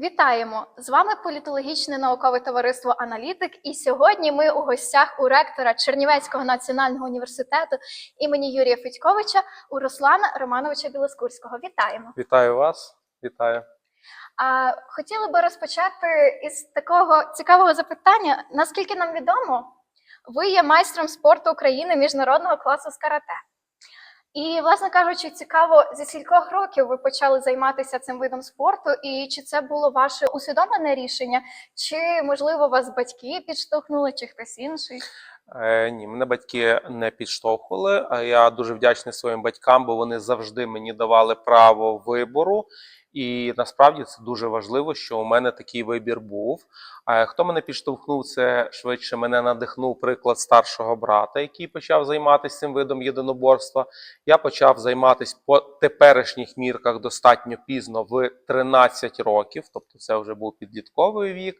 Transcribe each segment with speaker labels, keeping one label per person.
Speaker 1: Вітаємо! З вами політологічне наукове товариство Аналітик. І сьогодні ми у гостях у ректора Чернівецького національного університету імені Юрія Федьковича у Руслана Романовича Білоскурського. Вітаємо!
Speaker 2: Вітаю вас. Вітаю.
Speaker 1: А хотіли би розпочати із такого цікавого запитання. Наскільки нам відомо, ви є майстром спорту України міжнародного класу з карате. І, власне кажучи, цікаво, зі скількох років ви почали займатися цим видом спорту, і чи це було ваше усвідомлене рішення, чи можливо вас батьки підштовхнули, чи хтось інший?
Speaker 2: Е, ні, мене батьки не підштовхували. А я дуже вдячний своїм батькам, бо вони завжди мені давали право вибору. І насправді це дуже важливо, що у мене такий вибір був. А хто мене підштовхнув, це швидше мене надихнув приклад старшого брата, який почав займатися цим видом єдиноборства. Я почав займатися по теперішніх мірках достатньо пізно в 13 років, тобто це вже був підлітковий вік.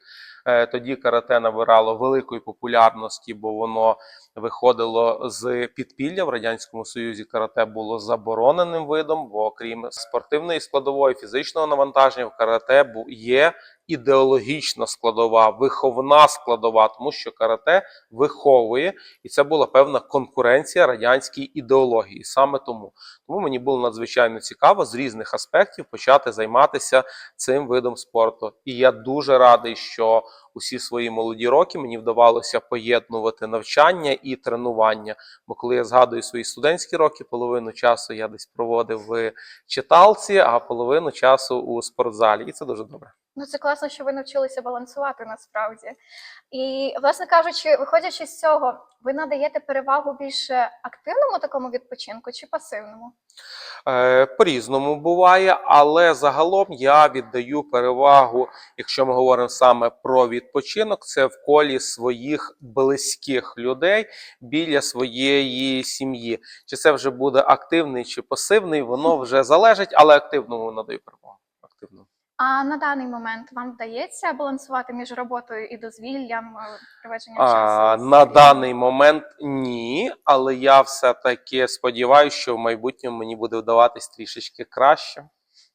Speaker 2: Е, Тоді карате набирало великої популярності, бо воно виходило з підпілля в радянському союзі. Карате було забороненим видом, бо крім спортивної складової, фізичного навантаження, в карате є ідеологічна складова, виховна складова, тому що карате виховує, і це була певна конкуренція радянській ідеології. Саме тому тому мені було надзвичайно цікаво з різних аспектів почати займатися цим видом спорту. І я дуже радий, що усі свої молоді роки мені вдавалося поєднувати навчання і тренування. Бо коли я згадую свої студентські роки, половину часу я десь проводив в читалці, а половину часу у спортзалі, і це дуже добре.
Speaker 1: Ну, це класно, що ви навчилися балансувати насправді. І, власне кажучи, виходячи з цього, ви надаєте перевагу більше активному такому відпочинку чи пасивному?
Speaker 2: Е, По-різному буває, але загалом я віддаю перевагу, якщо ми говоримо саме про відпочинок, це в колі своїх близьких людей біля своєї сім'ї. Чи це вже буде активний чи пасивний, воно вже залежить, але активному надаю перевагу. Активному.
Speaker 1: А на даний момент вам вдається балансувати між роботою і дозвіллям, е, проведенням
Speaker 2: А,
Speaker 1: часу?
Speaker 2: на даний момент ні, але я все-таки сподіваюся, що в майбутньому мені буде вдаватись трішечки краще.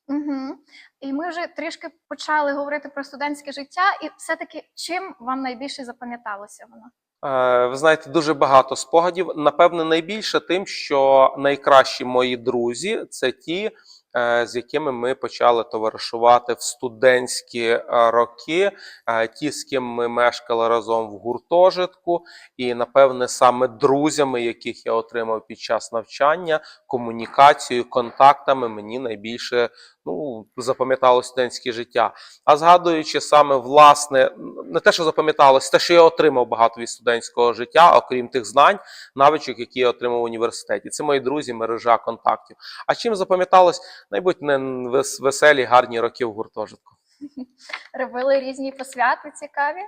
Speaker 1: Угу. І ми вже трішки почали говорити про студентське життя, і все-таки чим вам найбільше запам'яталося воно?
Speaker 2: Е, Ви знаєте, дуже багато спогадів. Напевне, найбільше тим, що найкращі мої друзі це ті, з якими ми почали товаришувати в студентські е, роки, е, ті, з ким ми мешкали разом в гуртожитку, і напевне саме друзями, яких я отримав під час навчання, комунікацією, контактами мені найбільше ну, запам'ятало студентське життя. А згадуючи саме власне, не те, що запам'яталось, те, що я отримав багато від студентського життя, окрім тих знань, навичок, які я отримав в університеті. Це мої друзі, мережа контактів. А чим запам'яталось, найбуть не веселі, гарні роки в гуртожитку.
Speaker 1: Робили різні посвяти цікаві?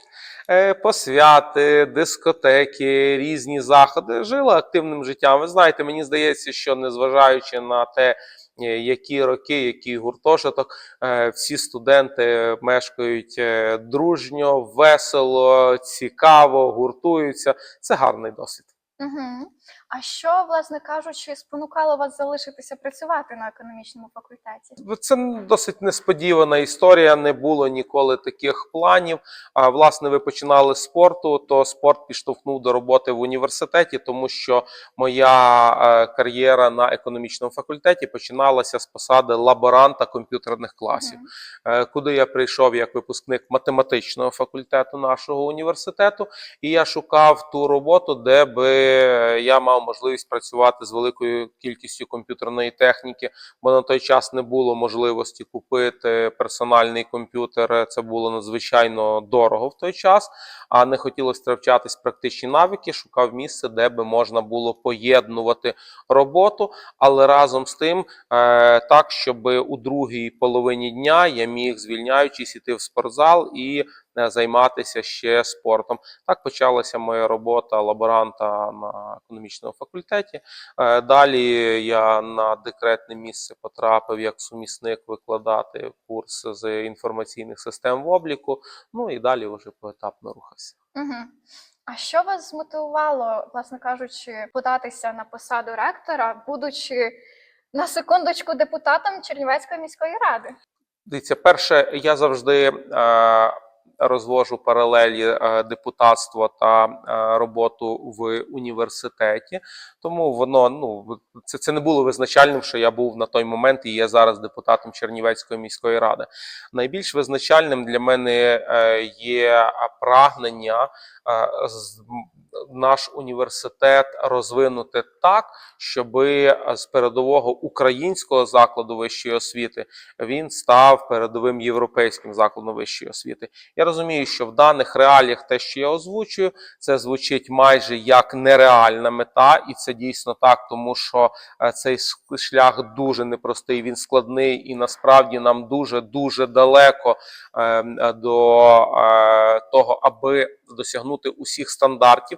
Speaker 2: Е, Посвяти, дискотеки, різні заходи. Жила активним життям. Ви знаєте, мені здається, що незважаючи на те, е, які роки, який гуртожиток, е, всі студенти мешкають дружньо, весело, цікаво, гуртуються. Це гарний досвід.
Speaker 1: Угу. А що, власне кажучи, спонукало вас залишитися працювати на економічному факультеті?
Speaker 2: Це досить несподівана історія. Не було ніколи таких планів. А власне, ви починали з спорту, то спорт підштовхнув до роботи в університеті, тому що моя е, кар'єра на економічному факультеті починалася з посади лаборанта комп'ютерних класів. Е, куди я прийшов як випускник математичного факультету нашого університету, і я шукав ту роботу, де би я мав можливість працювати з великою кількістю комп'ютерної техніки, бо на той час не було можливості купити персональний комп'ютер. Це було надзвичайно дорого в той час. А не хотілося втрачатись практичні навики. Шукав місце, де би можна було поєднувати роботу, але разом з тим, е, так, щоб у другій половині дня я міг звільняючись іти в спортзал і займатися ще спортом. Так почалася моя робота лаборанта на економічному факультеті. Е, Далі я на декретне місце потрапив як сумісник викладати курс з інформаційних систем в обліку. Ну і далі вже поетапно рухався.
Speaker 1: Угу. А що вас змотивувало, власне кажучи, податися на посаду ректора, будучи на секундочку депутатом Чернівецької міської ради?
Speaker 2: Дивіться, перше, я завжди е, розвожу паралелі е, депутатства та е, роботу в університеті. Тому воно ну це, це не було визначальним, що я був на той момент і є зараз депутатом Чернівецької міської ради. Найбільш визначальним для мене е, є прагнення наш університет розвинути так, щоб з передового українського закладу вищої освіти він став передовим європейським закладом вищої освіти. Я розумію, що в даних реаліях те, що я озвучую, це звучить майже як нереальна мета, і це дійсно так, тому що е, цей шлях дуже непростий, він складний, і насправді нам дуже дуже далеко е, е, до е, того, аби досягнути усіх стандартів.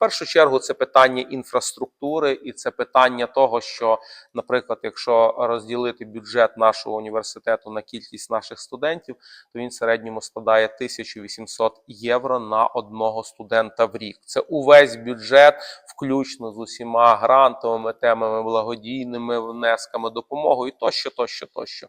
Speaker 2: першу чергу це питання інфраструктури, і це питання того, що, наприклад, якщо розділити бюджет нашого університету на кількість наших студентів, то він в середньому складає 1800 євро на одного студента в рік. Це увесь бюджет, включно з усіма грантовими темами, благодійними внесками, допомогою тощо, тощо, тощо.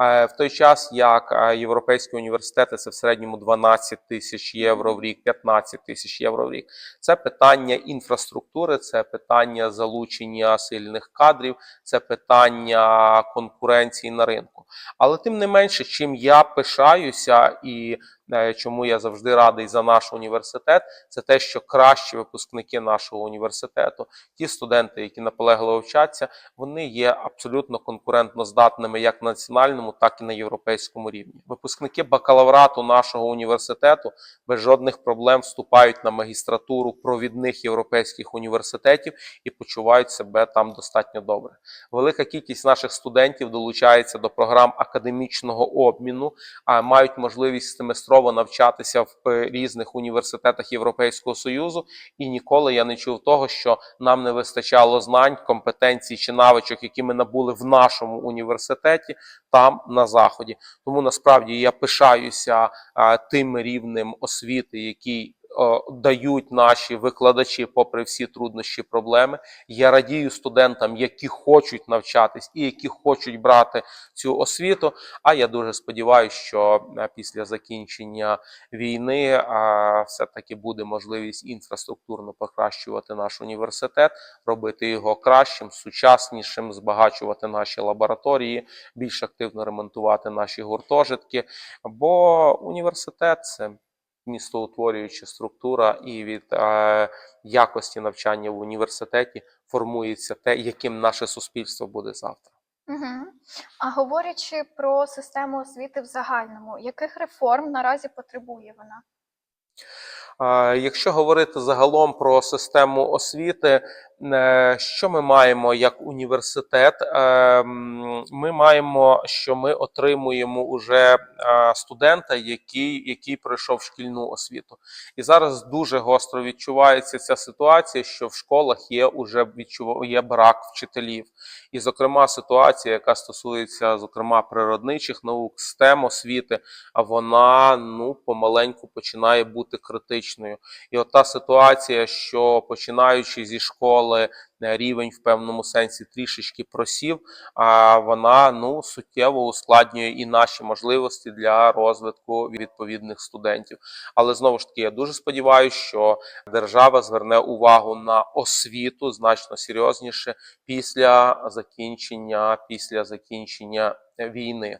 Speaker 2: Е, В той час як е, європейські університети це в середньому 12 тисяч євро в рік, 15 тисяч євро в рік. Це питання інфраструктури, це питання залучення сильних кадрів, це питання конкуренції на ринку. Але тим не менше, чим я пишаюся і чому я завжди радий за наш університет, це те, що кращі випускники нашого університету, ті студенти, які наполегливо вчаться, вони є абсолютно конкурентно здатними як на національному, так і на європейському рівні. Випускники бакалаврату нашого університету без жодних проблем вступають на магістратуру провідних європейських університетів і почувають себе там достатньо добре. Велика кількість наших студентів долучається до програм академічного обміну, а мають можливість семестрово навчатися в е, різних університетах Європейського Союзу. І ніколи я не чув того, що нам не вистачало знань, компетенцій чи навичок, які ми набули в нашому університеті там на заході. Тому насправді я пишаюся тим рівнем освіти, який дають наші викладачі, попри всі труднощі, проблеми. Я радію студентам, які хочуть навчатись і які хочуть брати цю освіту. А я дуже сподіваюся, що е, після закінчення війни все-таки буде можливість інфраструктурно покращувати наш університет, робити його кращим, сучаснішим, збагачувати наші лабораторії, більш активно ремонтувати наші гуртожитки. Бо університет це містоутворююча структура, і від е, якості навчання в університеті формується те, яким наше суспільство буде завтра.
Speaker 1: Угу. А говорячи про систему освіти в загальному, яких реформ наразі потребує вона?
Speaker 2: Е, Якщо говорити загалом про систему освіти, що ми маємо як університет? Е, Ми маємо, що ми отримуємо уже е, студента, який, який пройшов шкільну освіту. І зараз дуже гостро відчувається ця ситуація, що в школах є уже відчув- є брак вчителів. І, зокрема, ситуація, яка стосується зокрема природничих наук, STEM освіти, вона ну помаленьку починає бути критичною. І от та ситуація, що починаючи зі школи, е, рівень в певному сенсі трішечки просів, а вона ну суттєво ускладнює і наші можливості для розвитку відповідних студентів. Але знову ж таки, я дуже сподіваюся, що держава зверне увагу на освіту значно серйозніше після закінчення, після закінчення війни.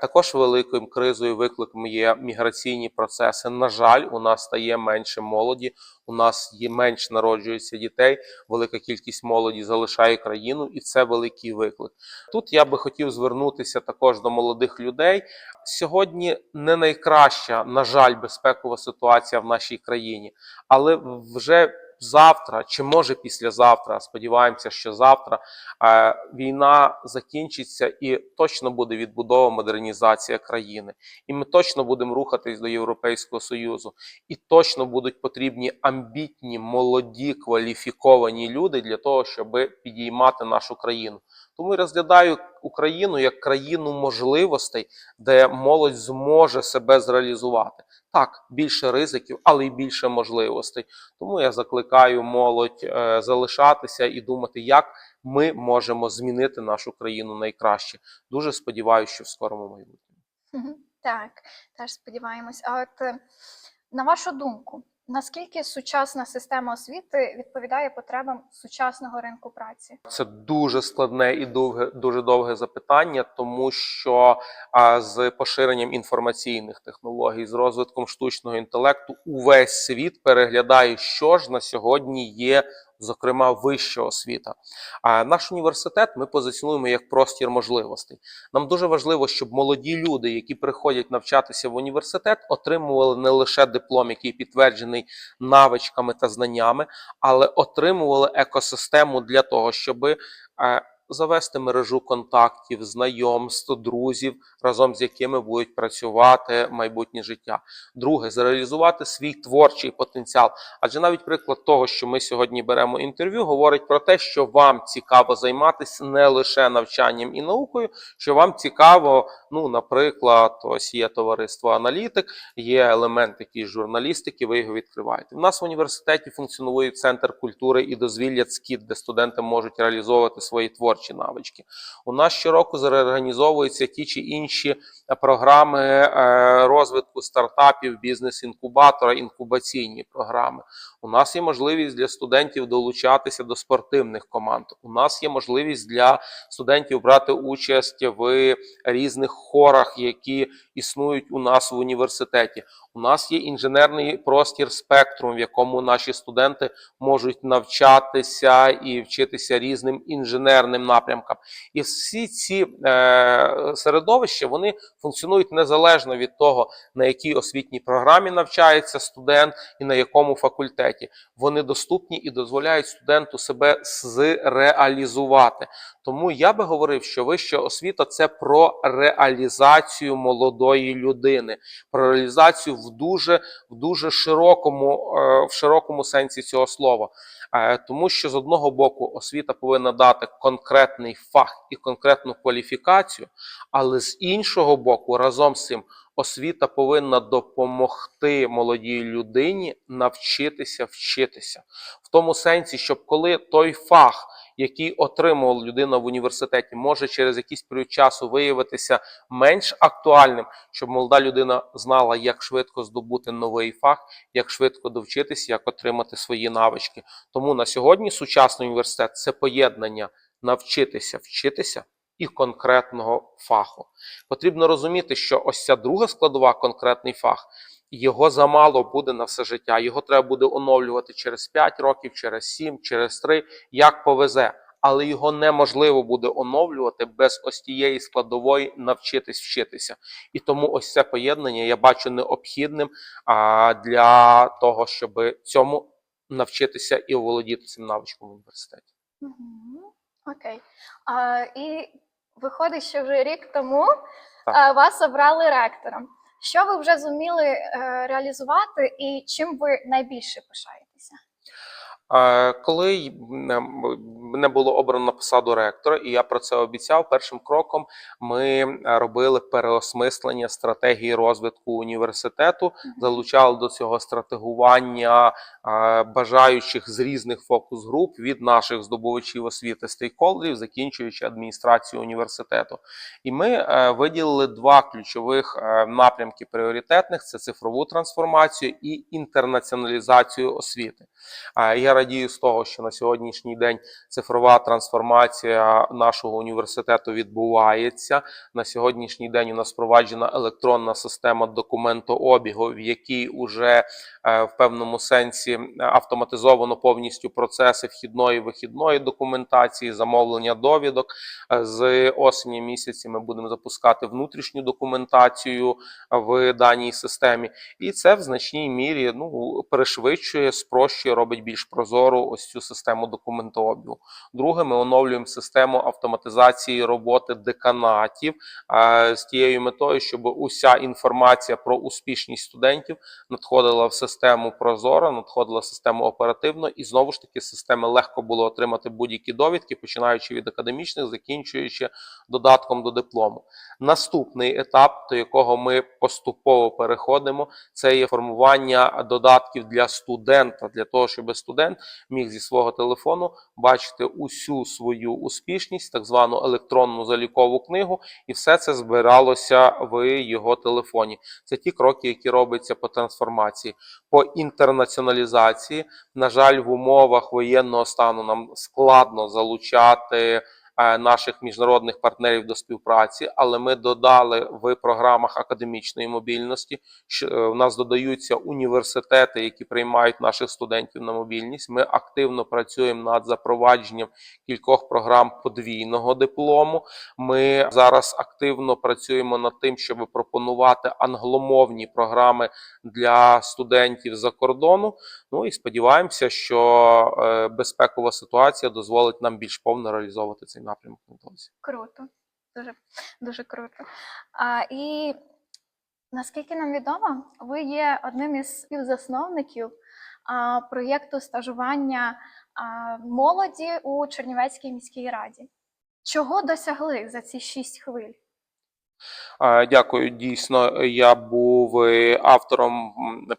Speaker 2: Також великою кризою викликом є міграційні процеси. На жаль, у нас стає менше молоді, у нас є менш народжується дітей. Велика кількість молоді залишає країну, і це великий виклик. Тут я би хотів звернутися також до молодих людей. Сьогодні не найкраща, на жаль, безпекова ситуація в нашій країні, але вже завтра, чи може післязавтра, сподіваємося, що завтра е, війна закінчиться і точно буде відбудова модернізація країни. І ми точно будемо рухатись до Європейського Союзу. І точно будуть потрібні амбітні, молоді, кваліфіковані люди для того, щоб підіймати нашу країну. Тому я розглядаю Україну як країну можливостей, де молодь зможе себе зреалізувати. Так, більше ризиків, але й більше можливостей. Тому я закликаю молодь е, залишатися і думати, як ми можемо змінити нашу країну найкраще. Дуже сподіваюся, що в скорому майбутньому.
Speaker 1: Так, теж сподіваємось. А от е, на вашу думку, наскільки сучасна система освіти відповідає потребам сучасного ринку праці?
Speaker 2: Це дуже складне і довге, дуже довге запитання, тому що а, з поширенням інформаційних технологій, з розвитком штучного інтелекту, увесь світ переглядає, що ж на сьогодні є. Зокрема, вища освіта. А наш університет ми позиціонуємо як простір можливостей. Нам дуже важливо, щоб молоді люди, які приходять навчатися в університет, отримували не лише диплом, який підтверджений навичками та знаннями, але отримували екосистему для того, щоб е, завести мережу контактів, знайомств, друзів, разом з якими будуть працювати майбутнє життя. Друге, зреалізувати свій творчий потенціал. Адже навіть приклад того, що ми сьогодні беремо інтерв'ю, говорить про те, що вам цікаво займатися не лише навчанням і наукою, що вам цікаво, ну, наприклад, ось є товариство аналітик, є елемент якийсь журналістики, ви його відкриваєте. У нас в університеті функціонує центр культури і дозвілля ЦКІД, де студенти можуть реалізовувати свої творчі навички. У нас щороку реорганізовуються ті чи інші е, програми е, розвитку стартапів, бізнес-інкубатора, інкубаційні програми. У нас є можливість для студентів долучатися до спортивних команд. У нас є можливість для студентів брати участь в різних хорах, які існують у нас в університеті. У нас є інженерний простір спектрум, в якому наші студенти можуть навчатися і вчитися різним інженерним напрямкам. І всі ці е, середовища вони функціонують незалежно від того, на якій освітній програмі навчається студент і на якому факультеті. Вони доступні і дозволяють студенту себе зреалізувати. Тому я би говорив, що вища освіта це про реалізацію молодої людини, про реалізацію в дуже в дуже широкому, е, в широкому сенсі цього слова. Е, Тому що з одного боку освіта повинна дати конкретний фах і конкретну кваліфікацію, але з іншого боку, разом з цим освіта повинна допомогти молодій людині навчитися вчитися в тому сенсі, щоб коли той фах, який отримувала людина в університеті, може через якийсь період часу виявитися менш актуальним, щоб молода людина знала, як швидко здобути новий фах, як швидко довчитися, як отримати свої навички. Тому на сьогодні сучасний університет це поєднання навчитися вчитися і конкретного фаху. Потрібно розуміти, що ось ця друга складова, конкретний фах, його замало буде на все життя. Його треба буде оновлювати через 5 років, через 7, через 3, як повезе. Але його неможливо буде оновлювати без ось тієї складової навчитись вчитися. І тому ось це поєднання я бачу необхідним а, для того, щоб цьому навчитися і оволодіти цим навичком в університеті.
Speaker 1: Окей. А, і виходить, що вже рік тому
Speaker 2: Так.
Speaker 1: вас обрали ректором. Що ви вже зуміли е, реалізувати і чим ви найбільше пишаєтеся?
Speaker 2: Коли мене було обрано на посаду ректора, і я про це обіцяв, першим кроком ми е, робили переосмислення стратегії розвитку університету, залучали до цього стратегування бажаючих з різних фокус-груп від наших здобувачів освіти стейкхолдерів, закінчуючи адміністрацію університету. І ми е, виділили два ключових е, напрямки пріоритетних: це цифрову трансформацію і інтернаціоналізацію освіти. Я радію з того, що на сьогоднішній день цифрова трансформація нашого університету відбувається. На сьогоднішній день у нас впроваджена електронна система документообігу, в якій уже е, в певному сенсі е, автоматизовано повністю процеси вхідної вихідної документації, замовлення довідок. Е, З осені місяці ми будемо запускати внутрішню документацію в даній системі, і це в значній мірі ну перешвидшує, спрощує, робить більш прозору ось цю систему документообігу. Друге, ми оновлюємо систему автоматизації роботи деканатів з тією метою, щоб уся інформація про успішність студентів надходила в систему Прозоро, надходила в систему оперативно, і знову ж таки системи легко було отримати будь-які довідки, починаючи від академічних, закінчуючи додатком до диплому. Наступний етап, до якого ми поступово переходимо, це є формування додатків для студента, для того, щоб студент міг зі свого телефону бачити усю свою успішність, так звану електронну залікову книгу, і все це збиралося в його телефоні. Це ті кроки, які робляться по трансформації, по інтернаціоналізації. На жаль, в умовах воєнного стану нам складно залучати наших міжнародних партнерів до співпраці, але ми додали в програмах академічної мобільності. що е, в нас додаються університети, які приймають наших студентів на мобільність. Ми активно працюємо над запровадженням кількох програм подвійного диплому. Ми зараз активно працюємо над тим, щоб пропонувати англомовні програми для студентів за кордону. Ну і сподіваємося, що е, безпекова ситуація дозволить нам більш повно реалізовувати цей напрямок на дорозі.
Speaker 1: Круто, дуже, дуже круто. А, і наскільки нам відомо, ви є одним із співзасновників а, проєкту стажування а, молоді у Чернівецькій міській раді. Чого досягли за ці шість хвиль?
Speaker 2: Дякую. Дійсно, я був е, автором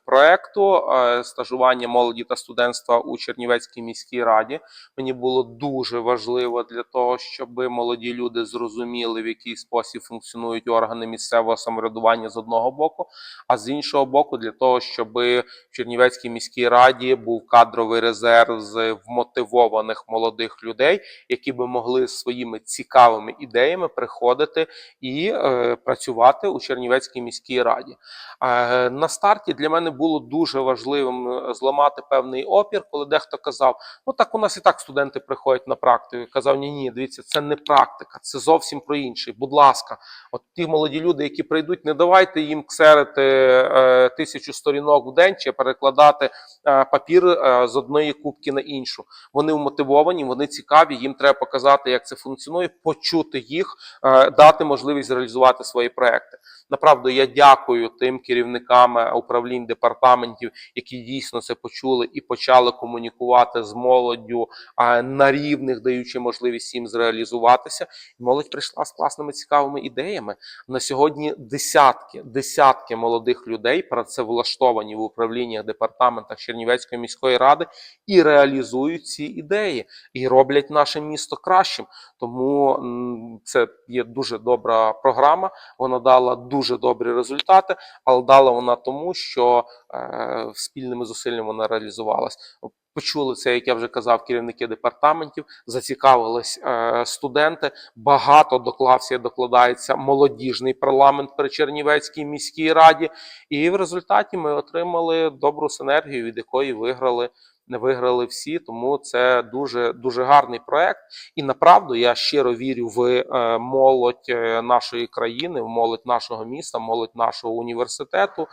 Speaker 2: проекту е, стажування молоді та студентства у Чернівецькій міській раді. Мені було дуже важливо для того, щоб молоді люди зрозуміли, в який спосіб функціонують органи місцевого самоврядування з одного боку, а з іншого боку, для того, щоб в Чернівецькій міській раді був кадровий резерв з вмотивованих молодих людей, які би могли своїми цікавими ідеями приходити і е, працювати у Чернівецькій міській раді. Е, на старті для мене було дуже важливим е, зламати певний опір, коли дехто казав: ну так у нас і так студенти приходять на практику. Казав, ні, ні, дивіться, це не практика, це зовсім про інше. Будь ласка, от ті молоді люди, які прийдуть, не давайте їм ксерити е, тисячу сторінок в день чи перекладати е, папір е, з одної кубки на іншу. Вони вмотивовані, вони цікаві. Їм треба показати, як це функціонує, почути їх, е, дати можливість реалізувати свої проекти. Направду я дякую тим керівникам е, управлінь департаментів, які дійсно це почули і почали комунікувати з молоддю на рівних, даючи можливість їм зреалізуватися. Молодь прийшла з класними цікавими ідеями. На сьогодні десятки, десятки молодих людей працевлаштовані в управліннях департаментах Чернівецької міської ради і реалізують ці ідеї, і роблять наше місто кращим. Тому це є дуже добра програма. Вона дала дуже добрі результати, але дала вона тому, що е, спільними зусиллями вона реалізувалась. Почули це, як я вже казав, керівники департаментів, зацікавились е, студенти. Багато доклався і докладається молодіжний парламент при Чернівецькій міській раді. І в результаті ми отримали добру синергію, від якої виграли. Не виграли всі, тому це дуже дуже гарний проект. І направду я щиро вірю в е, молодь е, нашої країни, в молодь нашого міста, молодь нашого університету,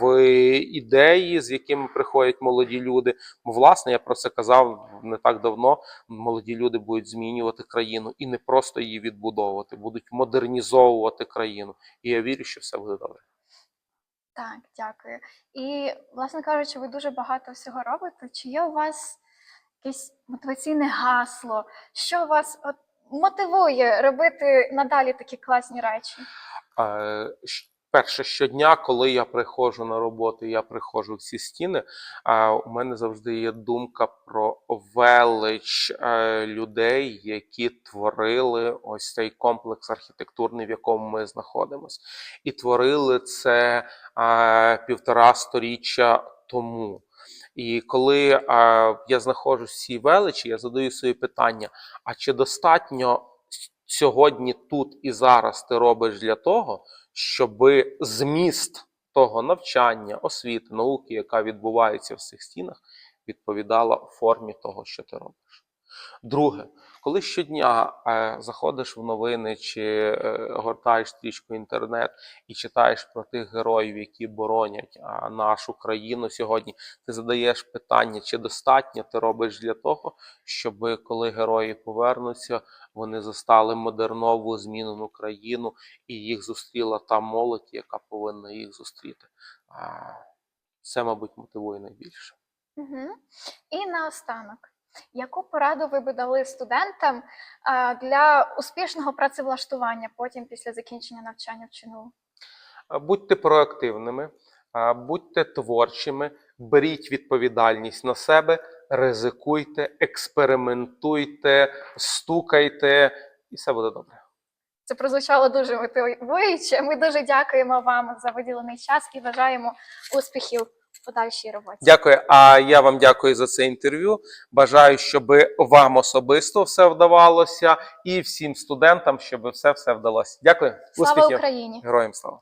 Speaker 2: в ідеї, з якими приходять молоді люди. Власне, я про це казав не так давно. Молоді люди будуть змінювати країну і не просто її відбудовувати, будуть модернізовувати країну. І я вірю, що все буде добре.
Speaker 1: Так, дякую. І, власне кажучи, ви дуже багато всього робите. Чи є у вас якесь мотиваційне гасло? Що вас от, мотивує робити надалі такі класні речі?
Speaker 2: Е, Перше щодня, коли я приходжу на роботу, я приходжу в ці стіни. е, У мене завжди є думка про велич е, людей, які творили ось цей комплекс архітектурний, в якому ми знаходимося, і творили це е, півтора сторіччя тому. І коли е, я знаходжусь в цій величі, я задаю собі питання: а чи достатньо сьогодні, тут і зараз ти робиш для того, щоб зміст того навчання, освіти, науки, яка відбувається в цих стінах, відповідала формі того, що ти робиш. Друге, коли щодня е, заходиш в новини чи е, гортаєш стрічку інтернет і читаєш про тих героїв, які боронять нашу країну сьогодні, ти задаєш питання, чи достатньо ти робиш для того, щоб коли герої повернуться, вони застали модернову змінену країну і їх зустріла та молодь, яка повинна їх зустріти. Це, мабуть, мотивує найбільше.
Speaker 1: Угу. І наостанок, яку пораду ви би дали студентам для успішного працевлаштування потім після закінчення навчання в ЧНУ?
Speaker 2: Будьте проактивними, будьте творчими, беріть відповідальність на себе, ризикуйте, експериментуйте, стукайте, і все буде добре.
Speaker 1: Це прозвучало дуже мотивуюче. Ми дуже дякуємо вам за виділений час і бажаємо успіхів в подальшій роботі.
Speaker 2: Дякую. А я вам дякую за це інтерв'ю. Бажаю, щоб вам особисто все вдавалося, і всім студентам, щоб все все вдалося. Дякую.
Speaker 1: Слава
Speaker 2: Успіхів.
Speaker 1: Україні!
Speaker 2: Героям слава.